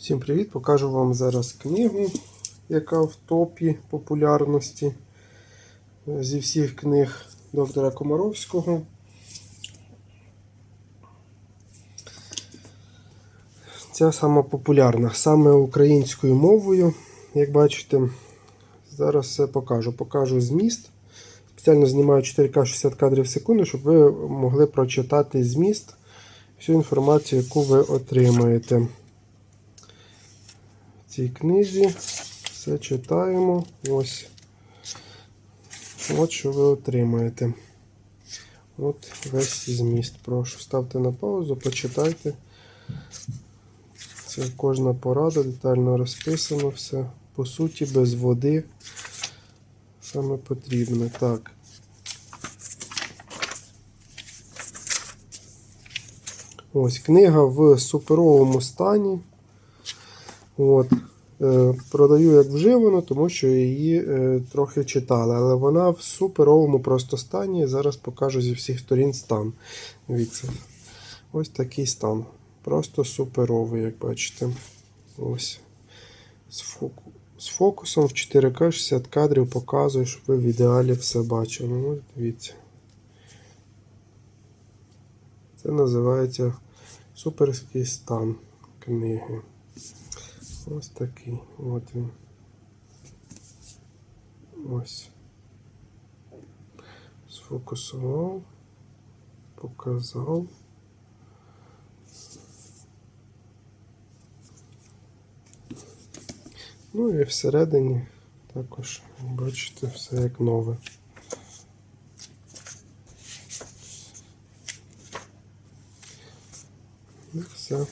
Всім привіт! Покажу вам зараз книгу, яка в топі популярності зі всіх книг доктора Комаровського. Ця сама популярна, саме українською мовою, як бачите. Зараз все покажу. Покажу зміст. Спеціально знімаю 4К 60 кадрів в секунду, щоб ви могли прочитати зміст, всю інформацію, яку ви отримаєте цій книзі. Все читаємо. Ось. От що ви отримаєте. От весь зміст. Прошу, ставте на паузу, почитайте. Це кожна порада, детально розписано все. По суті, без води. Саме потрібне. Так. Ось книга в суперовому стані. От. Е, продаю як вживану, тому що її е, трохи читали. Але вона в суперовому просто стані. Зараз покажу зі всіх сторін стан. Дивіться. Ось такий стан. Просто суперовий, як бачите. Ось. З, фоку... з фокусом в 4К 60 кадрів показую, щоб ви в ідеалі все бачили. Ось дивіться. Це називається суперський стан книги. Ось такий. От він. Ось. Сфокусував. Показав. Ну і всередині також, бачите, все як нове. І все.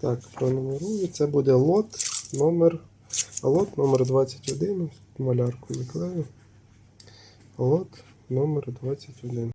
Так, пронумерую. Це буде лот номер. Лот номер 21. Малярку наклею. Лот номер 21.